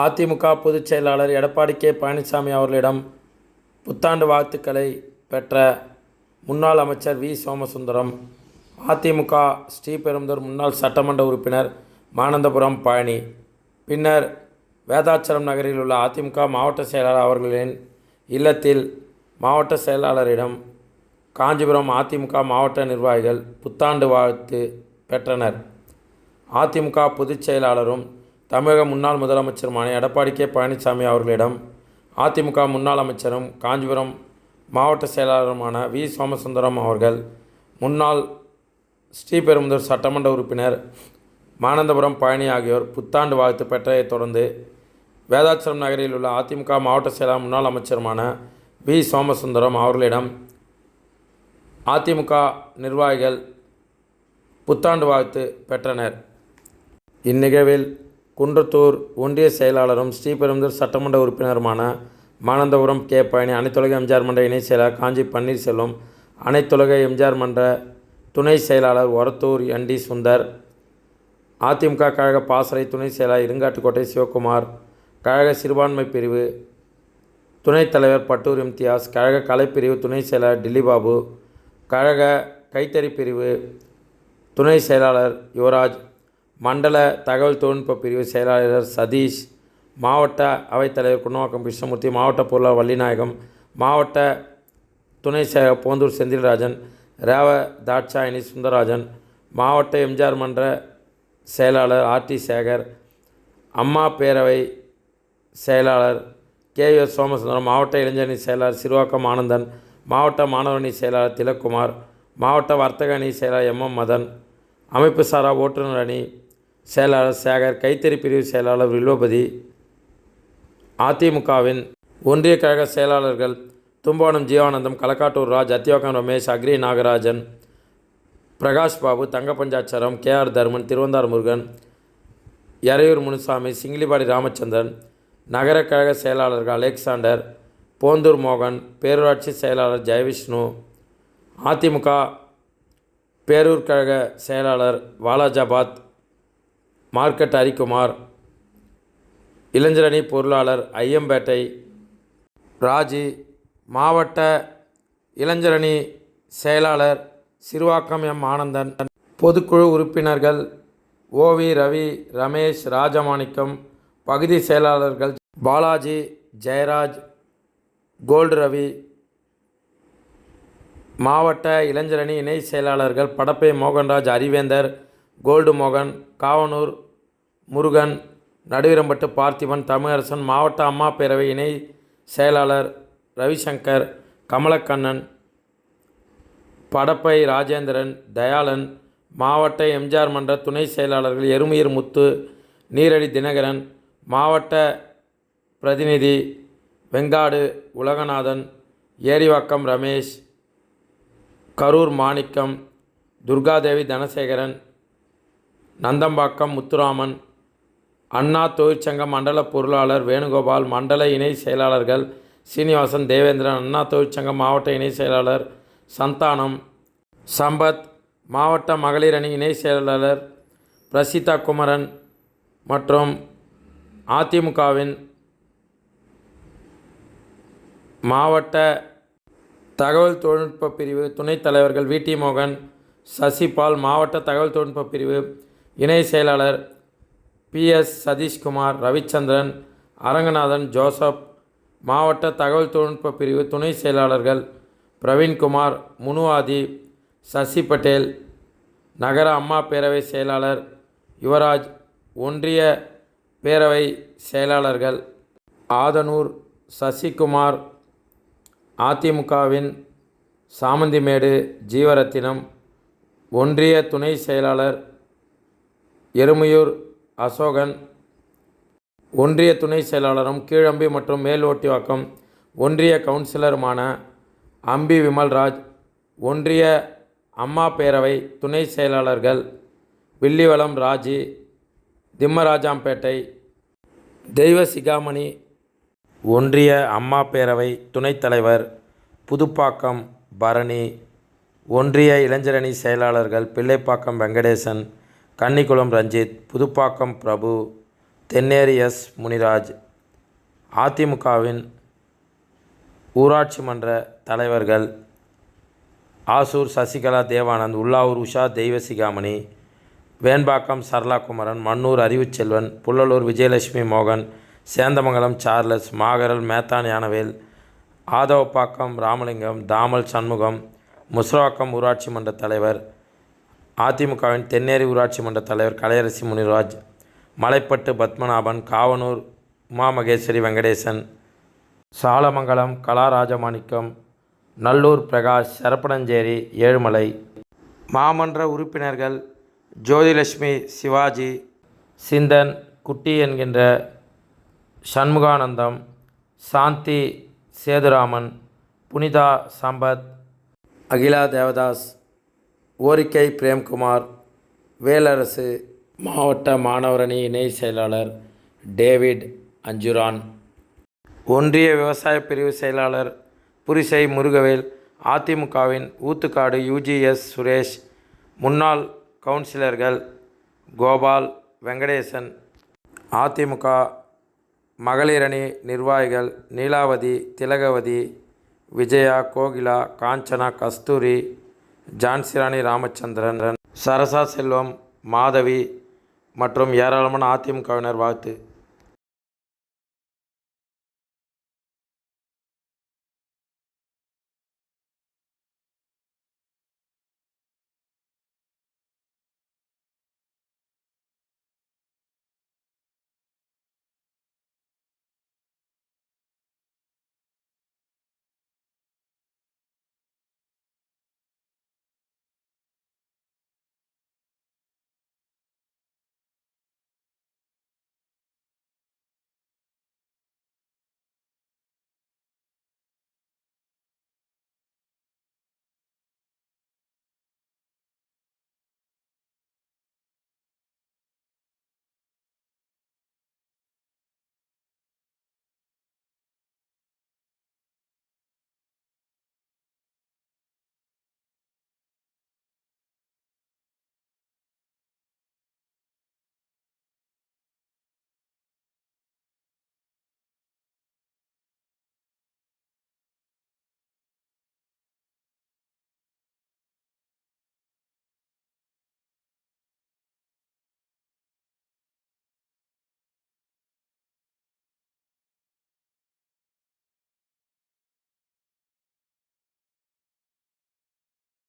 அதிமுக பொதுச் செயலாளர் எடப்பாடி கே. பழனிசாமி அவர்களிடம் புத்தாண்டு வாழ்த்துக்களை பெற்ற முன்னாள் அமைச்சர் வி. சோமசுந்தரம் அதிமுக ஸ்ரீபெரும்புதூர் முன்னாள் சட்டமன்ற உறுப்பினர் மானந்தபுரம் பழனி பின்னர் வேதாச்சலம் நகரில் உள்ள அதிமுக மாவட்ட செயலாளர் அவர்களின் இல்லத்தில் மாவட்ட செயலாளரிடம் காஞ்சிபுரம் அதிமுக மாவட்ட நிர்வாகிகள் புத்தாண்டு வாழ்த்து பெற்றனர். அதிமுக பொதுச் செயலாளரும் தமிழக முன்னாள் முதலமைச்சருமான எடப்பாடி கே பழனிசாமி அவர்களிடம் அதிமுக முன்னாள் அமைச்சரும் காஞ்சிபுரம் மாவட்ட செயலாளருமான வி. சோமசுந்தரம் அவர்கள் முன்னாள் ஸ்ரீபெரும்புதூர் சட்டமன்ற உறுப்பினர் மானந்தபுரம் பழனி ஆகியோர் புத்தாண்டு வாழ்த்து பெற்றதைத் தொடர்ந்து வேதாச்சலம் நகரில் உள்ள அதிமுக மாவட்ட செயலாளர் முன்னாள் அமைச்சருமான வி. சோமசுந்தரம் அவர்களிடம் அதிமுக நிர்வாகிகள் புத்தாண்டு வாழ்த்து பெற்றனர். இந்நிகழ்வில் குன்றத்தூர் ஒன்றிய செயலாளரும் ஸ்ரீபெரும்புதூர் சட்டமன்ற உறுப்பினருமான மானந்தபுரம் கே பழனி அனைத்துலக எம்ஜிஆர் மன்ற இணைச் செயலாளர் காஞ்சி பன்னீர்செல்வம் அனைத்துலக எம்ஜிஆர் மன்ற துணை செயலாளர் ஒரத்தூர் என் டி சுந்தர் அதிமுக கழக பாசறை துணை செயலாளர் இருங்காட்டுக்கோட்டை சிவகுமார் கழக சிறுபான்மை பிரிவு துணைத் தலைவர் பட்டூர் இம்தியாஸ் கழக கலைப்பிரிவு துணை செயலாளர் டில்லிபாபு கழக கைத்தறி பிரிவு துணை செயலாளர் யுவராஜ் மண்டல தகவல் தொழில்நுட்ப பிரிவு செயலாளர் சதீஷ் மாவட்ட அவைத்தலைவர் குணவாக்கம் கிருஷ்ணமூர்த்தி மாவட்ட பொருளாளர் வள்ளிநாயகம் மாவட்ட துணை செயலர் போந்தூர் செந்தில்ராஜன் ரேவ தாட்சாயினி சுந்தரராஜன் மாவட்ட எம்ஜிஆர் மன்ற செயலாளர் ஆர்டி சேகர் அம்மா பேரவை செயலாளர் கே எஸ் சோமசுந்தரம் மாவட்ட இளைஞரணி செயலாளர் சிறுவாக்கம் ஆனந்தன் மாவட்ட மாணவரணி செயலாளர் திலக்குமார் மாவட்ட வர்த்தக அணி செயலாளர் எம் எம் மதன் அமைப்பு சாரா ஓட்டுநர் அணி செயலாளர் சேகர் கைத்தறி பிரிவு செயலாளர் வில்வபதி அதிமுகவின் ஒன்றிய கழக செயலாளர்கள் Thumbanam Jeevanandam Kalakkattur Raj Athiyogam Ramesh agri Nagarajan Prakash Babu Thangapanchatcharam K R Dharman Thiruvandar Murugan Eraiyur Munusamy Singilipadi Ramachandran நகர கழக செயலாளர்கள் அலெக்சாண்டர் போந்தூர் மோகன் பேரூராட்சி செயலாளர் ஜெயவிஷ்ணு அதிமுக பேரூர் கழக செயலாளர் வாலாஜாபாத் மார்க்கெட் ஹரிக்குமார் இளைஞரணி பொருளாளர் ஐயம்பேட்டை. ராஜி மாவட்ட இளைஞரணி செயலாளர் சிறுவாக்கம் எம் ஆனந்தன். பொதுக்குழு உறுப்பினர்கள் ஓவி ரவி ரமேஷ் ராஜமாணிக்கம் பகுதி செயலாளர்கள் பாலாஜி ஜெயராஜ் கோல்டு ரவி. மாவட்ட இளைஞரணி இணை செயலாளர்கள் படப்பை மோகன்ராஜ் அறிவேந்தர் கோல்டு மோகன் காவனூர் முருகன் நடுவிரம்பட்டு பார்த்திபன் தமிழரசன் மாவட்ட அம்மா பேரவை இணை செயலாளர் ரவிசங்கர் கமலக்கண்ணன் படப்பை ராஜேந்திரன் தயாளன் மாவட்ட எம்ஜிஆர் மன்ற துணை செயலாளர்கள் எருமையர் முத்து நீரடி தினகரன் மாவட்ட பிரதிநிதி வெங்காடு உலகநாதன் ஏரிவாக்கம் ரமேஷ் கரூர் மாணிக்கம் துர்காதேவி தனசேகரன் நந்தம்பாக்கம் முத்துராமன் அண்ணா தொழிற்சங்க மண்டல பொருளாளர் வேணுகோபால் மண்டல இணை செயலாளர்கள் சீனிவாசன் தேவேந்திரன் அண்ணா தொழிற்சங்க மாவட்ட இணை செயலாளர் சந்தானம் சம்பத் மாவட்ட மகளிர் அணி இணை செயலாளர் பிரசிதா குமரன் மற்றும் அதிமுகவின் மாவட்ட தகவல் தொழில்நுட்ப பிரிவு துணைத் தலைவர்கள் வி. டி. மோகன் சசிபால் மாவட்ட தகவல் தொழில்நுட்ப பிரிவு இணை செயலாளர் P S Sathishkumar Ravichandran Aranganathan Joseph மாவட்ட தகவல் தொழில்நுட்ப பிரிவு துணை செயலாளர்கள் பிரவீன்குமார் முனுவாதி சசி பட்டேல் நகர அம்மா பேரவை செயலாளர் யுவராஜ் ஒன்றிய பேரவை செயலாளர்கள் ஆதனூர் சசிகுமார் அதிமுகவின் சாமந்திமேடு ஜீவரத்தினம் ஒன்றிய துணை செயலாளர் எருமையூர் அசோகன் ஒன்றிய துணை செயலாளரும் கீழம்பி மற்றும் மேல்ஓட்டிவாக்கம் ஒன்றிய கவுன்சிலருமான அம்பி விமல்ராஜ் ஒன்றிய அம்மா பேரவை துணை செயலாளர்கள் வில்லிவளம் ராஜி திம்மராஜாம்பேட்டை தெய்வ சிகாமணி ஒன்றிய அம்மா பேரவை துணைத் தலைவர் புதுப்பாக்கம் பரணி ஒன்றிய இளைஞரணி செயலாளர்கள் பிள்ளைப்பாக்கம் வெங்கடேசன் கன்னிக்குளம் ரஞ்சித் புதுப்பாக்கம் பிரபு தென்னேரி எஸ். முனிராஜ் அதிமுகவின் ஊராட்சி மன்ற தலைவர்கள் ஆசூர் சசிகலா தேவானந்த் உள்ளாவூர் உஷா தெய்வசிகாமணி வேண்பாக்கம் சரளாகுமரன் மன்னூர் அறிவுச்செல்வன் புள்ளலூர் விஜயலட்சுமி மோகன் சேந்தமங்கலம் சார்லஸ் மாகரல் மேத்தான் யானவேல் ஆதவப்பாக்கம் ராமலிங்கம் தாமல் சண்முகம் முஸ்ராக்கம் ஊராட்சி மன்ற தலைவர் அதிமுகவின் தென்னேரி ஊராட்சி மன்ற தலைவர் கலையரசி முனிராஜ் மலைப்பட்டு பத்மநாபன் காவனூர் உமாமகேஸ்வரி வெங்கடேசன் சாலமங்கலம் கலாராஜமாணிக்கம் நல்லூர் பிரகாஷ் சரப்பனஞ்சேரி ஏழுமலை மாமன்ற உறுப்பினர்கள் ஜோதிலட்சுமி சிவாஜி சிந்தன் குட்டி என்கின்ற சண்முகானந்தம் சாந்தி சேதுராமன் புனிதா சம்பத் அகிலா தேவதாஸ் ஓரிக்கை பிரேம்குமார் வேலரசு மாவட்ட மாணவரணி இணை செயலாளர் டேவிட் அஞ்சுரான். ஒன்றிய விவசாய பிரிவு செயலாளர் புரிசை முருகவேல் அதிமுகவின் ஊத்துக்காடு யூஜிஎஸ் சுரேஷ் முன்னாள் கவுன்சிலர்கள் கோபால் வெங்கடேசன் அதிமுக மகளிரணி நிர்வாகிகள் நீலாவதி திலகவதி விஜயா கோகிலா காஞ்சனா கஸ்தூரி ஜான்சிராணி ராமச்சந்திரன் சரசா செல்வம் மாதவி மற்றும் ஏராளமான அதிமுகவினர் வாழ்த்து.